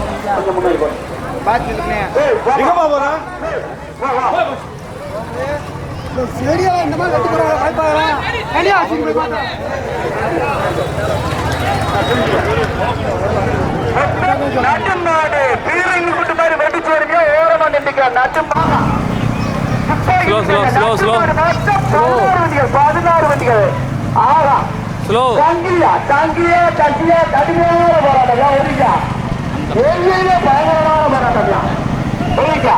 கொஞ்சம் முன்னாடி இந்த மாதிரி கட்டி போய் நாடு பீரங்கி கூட்டு மாதிரி வெடிச்சு வருங்க ஓரமா நின்றுக்க நட்டும் பதினாறு வண்டிகள் பதினாறு ஆகா ஸ்லோ தங்கியா தங்கியா தங்கியா கடுமையான போராட்டம் ஒரிக்கா எங்கேயுமே பயங்கரமான போராட்டம் ஒரிக்கா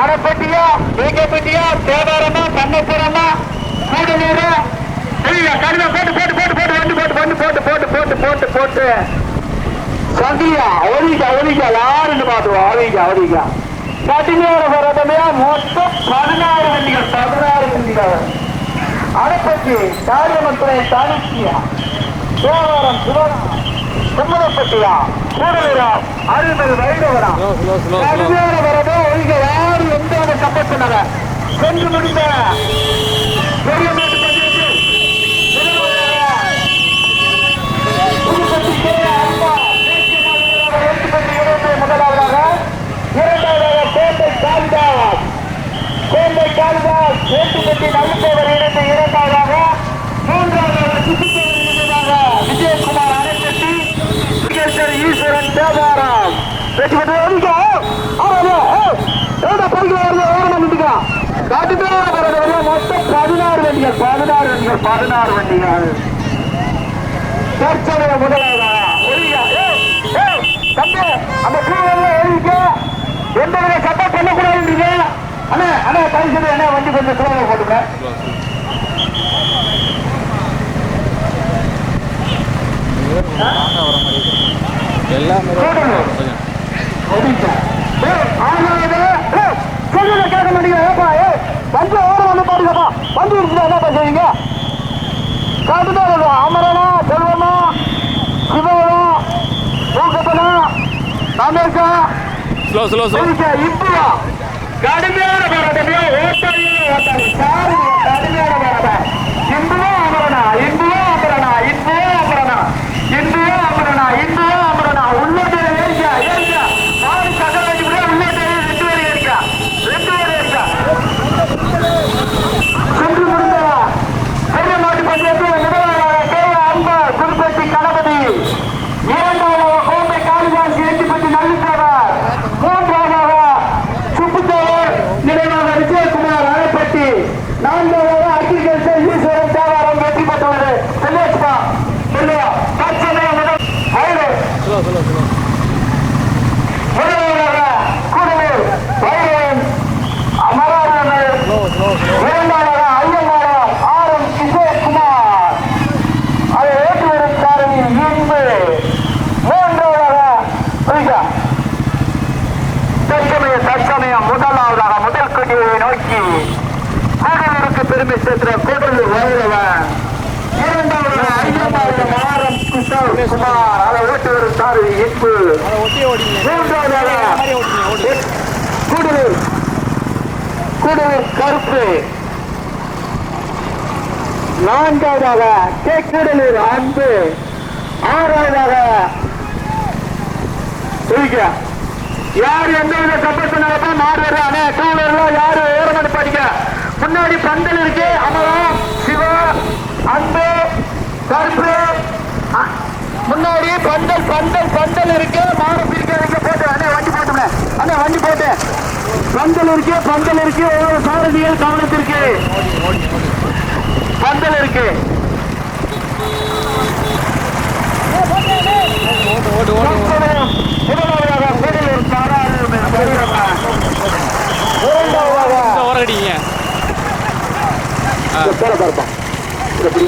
அரைப்பட்டியா ஏகப்பட்டியா தேவாரமா கண்ணபுரமா கூடலூர்? இல்லையா கடுமை போட்டு போட்டு போட்டு போட்டு வந்து போட்டு வந்து போட்டு போட்டு போட்டு போட்டு போட்டு. சந்தியா ஒரிக்கா ஒரிக்கா யாருன்னு பாத்துவோம் ஒரிக்கா ஒரிக்கா கடுமையான போராட்டமே மொத்தம் பதினாறு வண்டிகள் பதினாறு வண்டிகள் அணைப்பட்டி காரியமத்துறை சாணிக்கியா தேவாரம் சிவராம். கும்மலப்பட்டியா கூடலூரா? அருள்மல் ஸ்லோ கடுமையான வரவே ஒழிக யாரும் எந்த ஒரு சம்பத்தினர சென்று முடிந்த பெரிய நாட்டு பஞ்சாயத்து முதல்வராக புதுப்பட்டி கே. அன்பா தேசிய மாநில எழுத்துப்பட்டி இணைந்து முதலாவதாக இரண்டாவதாக கோட்டை காளிதாஸ் கோட்டை காளிதாஸ் வேட்டுப்பட்டி நல்லுத்தேவர் இணைந்து இரண்டாவதாக மூன்றாவதாக சுசுத்தேவர் இணைந்ததாக விஜயகுமார் அணைப்பட்டி விஜயேஸ்வர் ஈஸ்வரன் தேவாராம் வெற்றி பெற்று வருக மொத்தம் பதினாறு வண்டிகள் பதினாறு வண்டிகள் பதினாறு வண்டிகள் தற்சமய முதலாவதா அந்த பூவெல்லாம் எழுதிக்க எந்த வித சட்டம் பண்ணக்கூடாதுன்றீங்க அண்ணா அண்ணா செய்து அண்ணா வண்டி கொஞ்சம் சோழ போட்டுங்க எல்லாமே கேட்க மாட்டீங்க ஏப்பா ஏய் வண்டி ஓரம் வந்து பாருங்கப்பா. வண்டி இருக்குதா என்னப்பா செய்வீங்க? காட்டுதான் அமரனா செல்வனா சிவனா ஊக்கத்தனா ரமேஷா ஸ்லோ ஸ்லோ ஸ்லோ இப்படியா? கடுமையான போராட்டமே. ஓட்டாளியே ஓட்டாளி சாரு கடுமையான போராட்டம். இந்துவோ அமரனா. இந்துவோ அமரனா இந்துவோ அமரனா இந்துவோ அமரனா இந்துவோ அமரனா உள்ளே ஏறிக்கா ஏறிக்கா மாறி சட்டம் வச்சு கூட உள்ளே ரெண்டு பேரும் ஏறிக்கா ரெண்டு பேரும் ஏறிக்கா சென்று முடிந்த பெரிய மாட்டு பஞ்சாயத்து முதலாளராக கே. அன்பா திருப்பதி கணபதி இரண்டாவதாக கோட்டை காளிதாஸ் எட்டிப்பட்டி நல்லித்தேவர் மூன்றாவதாக சுப்புத்தேவர் நினைவாக விஜயகுமார் அணைப்பட்டி நான்காவதாக அக்ரிகல்ச்சர் ஈஸ்வரன் தேவாரம் வெற்றி பெற்றுள்ளது செல்லேஷ்மா செல்லுவா தற்சமய முதல் வயது ஸ்லோ ஸ்லோ ஸ்லோ முதலாவதாக Gudalur Vairavan Amaravathi slow slow slow இரண்டாவதாக ஐயங்காரம் ஆர் எம் விஜயகுமார் அதை ஏற்று வரும் காரணி இன்பு மூன்றாவதாக புரியுதா? தற்சமய தற்சமயம் முதலாவதாக முதல் கொடியை நோக்கி கூடலூருக்கு பெருமை சேர்க்கிற கூடலூர் வைரவன் இரண்டாவதாக ஐயங்காரம் ஆர் எம் கிஷோர் குமார் அதை ஓட்டு வரும் சாரதி இன்பு அதை ஒட்டி ஓடிங்க மூன்றாவதாக மாதிரி ஓட்டிங்க ஓடி. கூடலூர் கூடலூர் கருப்பு. நான்காவதாக கே கூடலூர் அன்பு. ஆறாவதாக யார் எந்த வித சப்போர்ட் பண்ணாதப்ப மாறு வர்றாங்க டூ வீலர்ல யாரு ஓரமணி படிக்க முன்னாடி பந்தல் இருக்கு அமரம் சிவா அன்பு கருப்பு அ- முன்னாடி பந்தல் பந்தல் பந்தல் இருக்கு பிரிக்கிறதுக்கு போட்டு அண்ணே வண்டி போட்டுமே அண்ணே வண்டி போட்டு பந்தல் இருக்கு பந்தல் இருக்கு ஒவ்வொரு சாரதிகள் கவனத்திற்கு பந்தல் இருக்கு ஓடு ஓடு ஓடு முதலாவதாக கூடலூர் தாராளமே இரண்டாவதாக ஓர அடிங்க ஆ பேர பார்ப்பான் எப்படி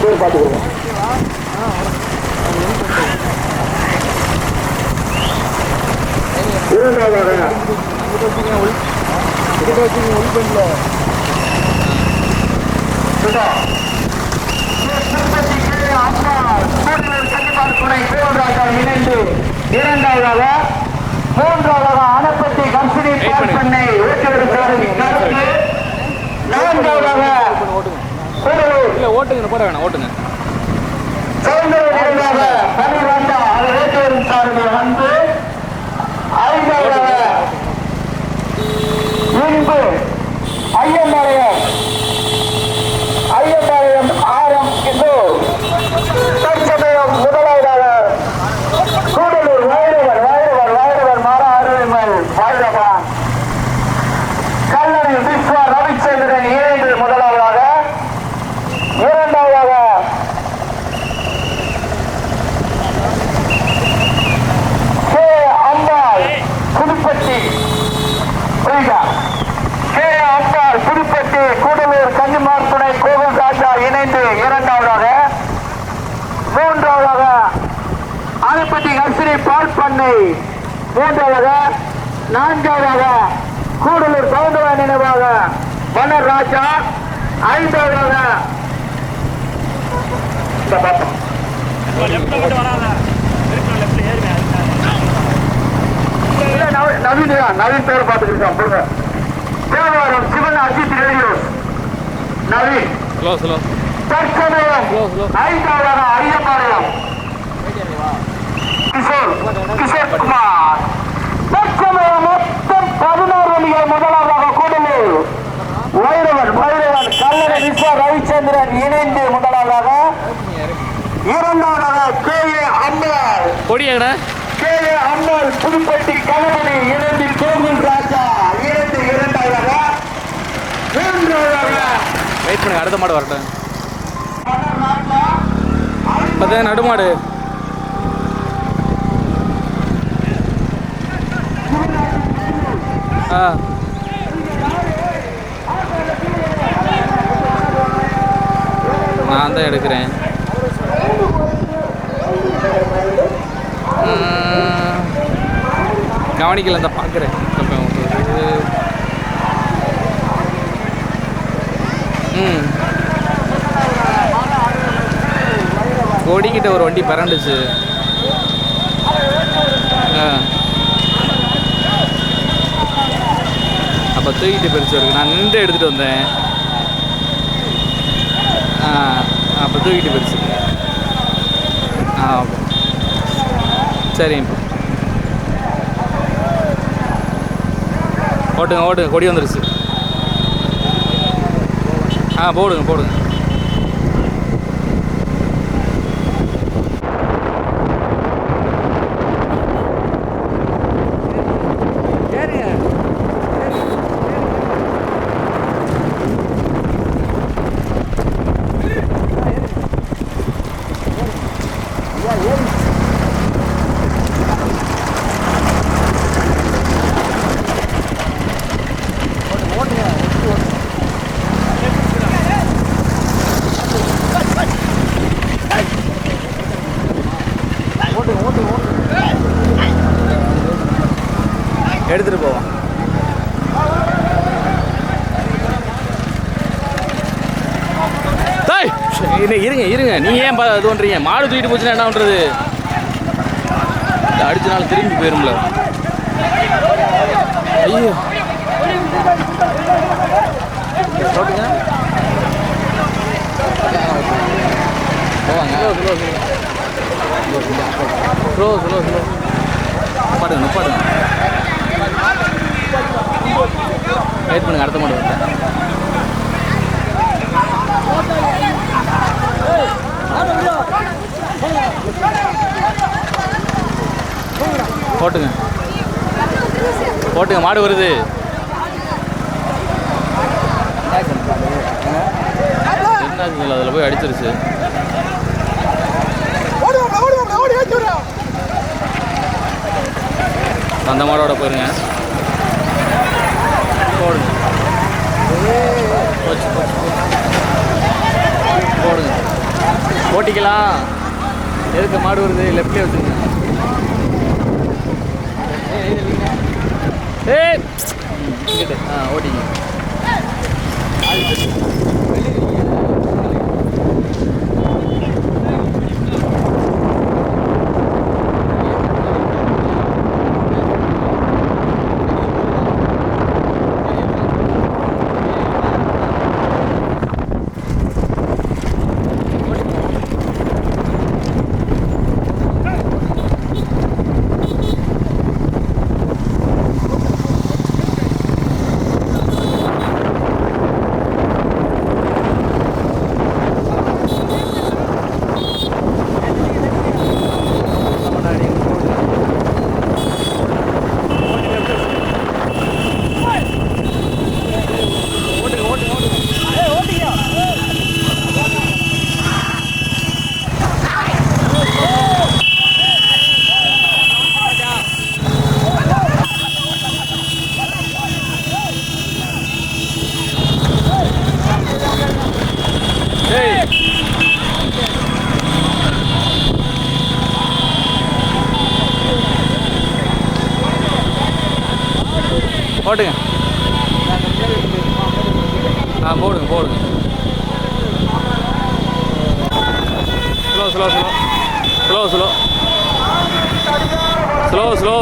பேர் பார்த்துக்கிறோம் இரண்டாவதாக இணைந்து இரண்டாவதாக மூன்றாவதாக அணப்பட்டி கம்பெனி Wait பண்ணு. பண்ணை ஊற்றுவதற்கான கருத்து நான்காவதாக ஓட்டுங்க கூடலூர் இல்லை ஓட்டுங்க போட வேணாம் ஓட்டுங்க சௌந்தரமாக பணி வந்தா அது வேட்டூரின் சார்பில் வந்து ஐந்தாவது இன்பு ஐயம்பாளையம் ஐயம்பாளையம் ஆரம் இந்து தற்சமயம் முதலாவதாக கூடலூர் வைரவர் வைரவர் வைரவர் மாற அருள்மல் வைரவான் கல்லணை விஸ்வா ரவிச்சந்திரன் இணைந்து முதலாவதாக இரண்டாவதாக கே அம்பாள் புதுப்பட்டி புரியுதா கே அம்பாள் புதுப்பட்டி கூடலூர் கன்னிமார் துணை கோவில் ராஜா இணைந்து இரண்டாவதாக மூன்றாவதாக ஆலப்பட்டி கஸ்திரி பால் பண்ணை மூன்றாவதாக நான்காவதாக கூடலூர் சவுந்தர நினைவாக வனர் ராஜா ஐந்தாவதாக இந்த பாப்போம் இல்ல, நவீன் நவீன் பேர் பார்த்துக்கிட்டோம் போங்க தேவாரம் சிவன் அஜித் ரேடியோஸ் நவீன் தற்சமயம் ஐந்தாவது ஐயப்பாளையம் கிஷோர் கிஷோர் குமார் தற்சமயம் மொத்தம் பதினோரு அணிகள் முதலாவதாக கூடலூர் ரவிச்சந்திரன் இணைந்து முதலாவதாக இரண்டாவதாக கே ஏ அம்மாள் கொடியாங்கண்ணா கே ஏ அம்மாள் புதுப்பட்டி கணபதி இணைந்து கோகுல் ராஜா. இணைந்து இரண்டாவதாக மூன்றாவதாக வெயிட் பண்ணுங்க அடுத்த மாடு வரட்டும். பார்த்தா நடுமாடு ஆ. நான் தான் எடுக்கிறேன். கவனிக்கல இந்த பார்க்குறேன் ம். கொடிக்கிட்ட ஒரு வண்டி பறண்டுச்சு அப்போ தூக்கிட்டு பிரிச்சு இருக்கு நான் நின்று எடுத்துகிட்டு வந்தேன். அப்போ தூக்கிட்டு போயிடுச்சு ஆ ஓகே. சரிங்க. ஓட்டுங்க ஓட்டுங்க கொடி வந்துருச்சு. ஆ போடுங்க போடுங்க. இது பண்ணுறீங்க மாடு தூக்கிட்டு போச்சுன்னா என்ன பண்ணுறது அடிச்ச நாள் திரும்பி போயிரும்ல. ஐயோ. ஸ்லோ ஸ்லோ ஸ்லோ நிப்பாடுங்க நிப்பாடுங்க வெயிட் பண்ணுங்க அடுத்த மாடு வரேன் போட்டுங்க. போட்டுங்க மாடு வருது. என்ன அதில் போய் அடிச்சிருச்சு. அந்த மாடோட போயிருங்க. போடுங்க. போச்சு, போச்சு. போடுங்க. ஓட்டிக்கலாம் எதுக்கு மாடு வருது லெஃப்ட்லேயே வச்சுருங்க ஏய் ஆ ஓட்டிங்க போட்டுங்க ஆ போடுங்க போடுங்க. Slow slow slow slow slow slow slow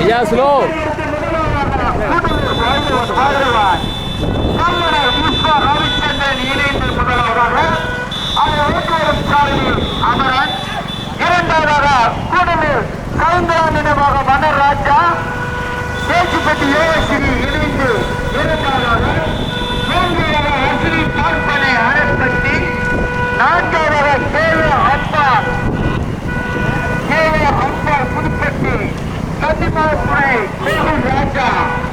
ஐயா ஸ்லோ அமரன் இரண்டாவதாக கூடலூர் சவுந்தரா நினைவாக மன்னர் ராஜா பார்ப்பனை கேவ அப்பார் கேவ அப்பார் புதுப்பட்டி. ராஜா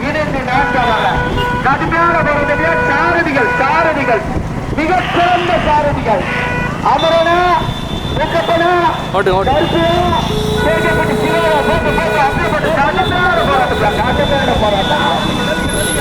இணைந்து கடுமையான சாரதிகள் சாரதிகள். மிக சிறந்த சாரதிகள். அமரனா வெக்கப்பனா போராட்டம். போராட்டம்.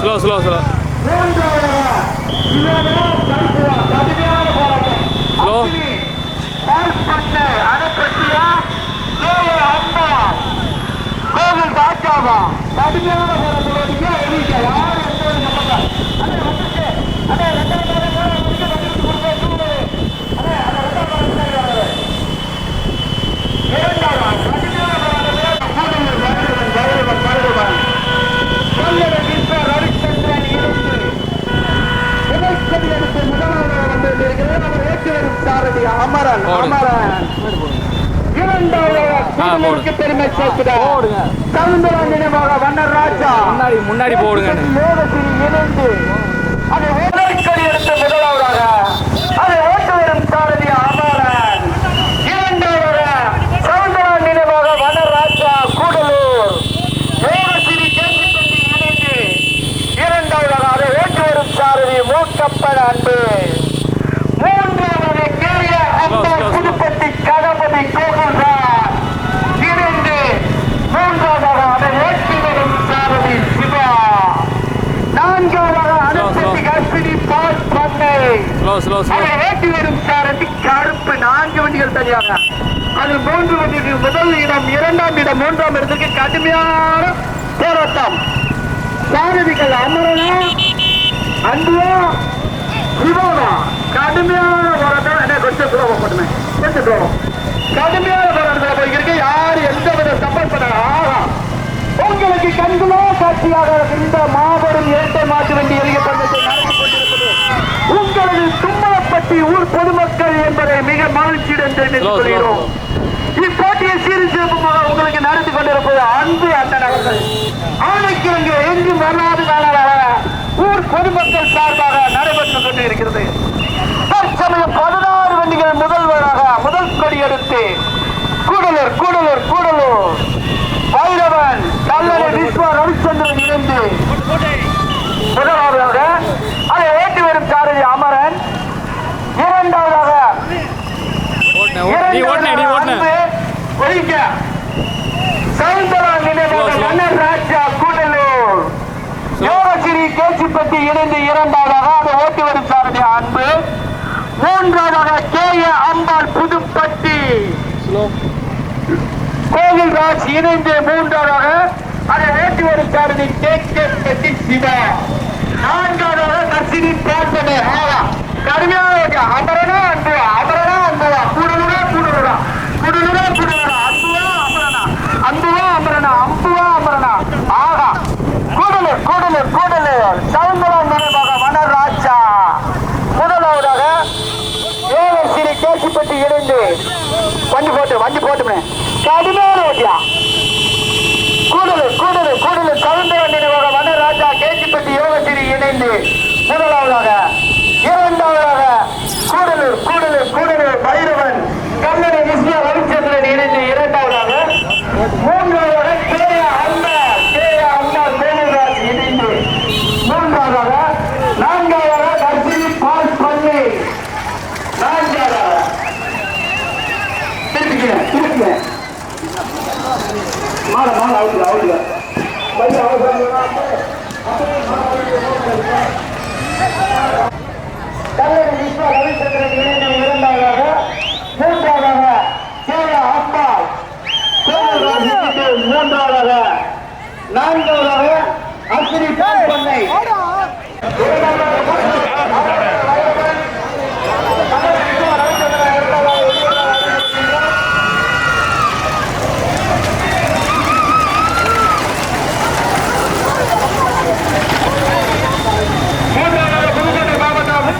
Slow slow slow. கருப்புவா கடுமையான போராட்டம் ஹலோ. அக்னி, பால்பட்டு அணைப்பட்டியா கேவ அம்மா கோவில் ராஜாவா கடுமையான போராட்டம் வெளியிட்ட யார் எந்த ஒரு நம்பர் அண்ணே வந்துருச்சு அண்ணே ரெண்டாவது நாள் வந்து வந்துட்டு கொடுங்க தூங்கு அண்ணே அந்த ரெண்டாவது நாள் வந்து இரண்டாவது கடுமையான போராட்டம் கூடலூர் வைரவன் வைரவன் வைரவன் கொல்லட விஸ்வ ரவிச்சந்திரன் இருந்து முதற்கதி எடுத்து முதலாவது வந்து இருக்கிறது அவர் ஏற்றி வரும் சாரதி அமரன் போடு. அமரன் இரண்டாவது. கூடலூருக்கு பெருமை சேர்க்கிறார் போடுங்க. சவுந்தர நினைவாக வண்ணர் ராஜா. முன்னாடி முன்னாடி போடுங்கன்னு யோகத்தில் இணைந்து அதை முதற்கடி எடுத்து முதலாவதாக அதை ஓட்டு வரும் சாரதி அமரன். இரண்டாவதாக சவுந்தர நினைவாக வண்ணர் ராஜா கூடலூர். கேட்டுக்கொண்டு இணைந்து இரண்டாவதாக அதை ஓட்டு வரும் சாரதி மூட்டப்பட அன்பு. மூன்றாவது கேரிய close, புதுப்பட்டி கணபதி கோகுல்ராஜ் இணைந்து மூன்றாவதாக அதை ஓட்டி வரும் சாரதி சிவா நான்காவதாக அனுப்பத்தி கர்ப்பிணி பால் பண்ணை ஸ்லோ ஸ்லோ ஸ்லோ ஓட்டி வரும் சாரதி கருப்பு நான்கு வண்டிகள் தனியாக. அது மூன்று வண்டிகள் முதல் இடம் இரண்டாம் இடம் மூன்றாம் இடத்துக்கு கடுமையான போராட்டம். சாரதிகள் அமரனா அன்புவா சிவனா கடுமையான போராட்டம். என்ன கொஞ்சம் துரோகம் பண்ணுமே கொஞ்சம் துரோகம் கடுமையான போராட்டத்தில் போய்க்கிருக்கு யார் எந்த வித சப்போர்ட் பண்ண ஆகா உங்களுக்கு கண்களோ காட்சியாக இந்த மாபெரும் இரட்டை மாட்டு வண்டி எரிய பந்தத்தை நடத்தி கொண்டிருப்பது உங்களது தும்மலப்பட்டி ஊர் பொதுமக்கள் என்பதை மிக மகிழ்ச்சியுடன் தெரிவித்துக். கொள்கிறோம். இப்போட்டியை சீர் சிறப்புமாக உங்களுக்கு நடத்தி கொண்டிருப்பது அன்பு அண்ணன் அவர்கள் ஆணைக்கு அங்கு எங்கும் வராது காலமாக ஊர் பொதுமக்கள் சார்பாக நடைபெற்றுக் கொண்டு இருக்கிறது தற்சமயம் பதினாறு வண்டிகள் முதல்வராக முதல் கொடி எடுத்து கூடலூர் கூடலூர் கூடலூர் வைரவன் கல்லறை விஸ்வா ரவிச்சந்திரன் இணைந்து முதலாவதாக அதை ஓட்டி வரும் சாரதி அமரன் இரண்டாவதாக ஓட்டுனேன் நீ ஓட்டுன நீ ஓட்டுன ஒழிக்க சவுந்தரா நினைவாக Slow, slow. மன்னர் ராஜா கூடலூர் யோகசிரி கேச்சிப்பட்டி இணைந்து இரண்டாவதாக அது ஓட்டி வரும் சாரதி அன்பு. மூன்றாவதாக கே ஏ அம்பாள் புதுப்பட்டி. கோவில் ராஜ் இணைந்து மூன்றாவதாக அதை ஓட்டி வரும் சாரதி கே கே பெட்டி சிவா நான்காவதாக நர்சினி பிரார்த்தனை ஆவா அமரனா அன்புவா அமர அன்புவா கூடலுடா கூடலுடா கூடலுடா கூடலுடா அன்புவா அமரனா அன்புவா அமரனா அம்புவா அமரனா ஆகா கூடலூர் கூடலூர் வீரர்கள் சவுந்தரம் நினைவாக வனராஜா முதலாவதாக ஏழர் சிறி கேசிப்பட்டு இணைந்து வண்டி போட்டு வண்டி போட்டுமே கடுமையான ஓட்டியா? கூடலு கூடலு கூடலு சவுந்தர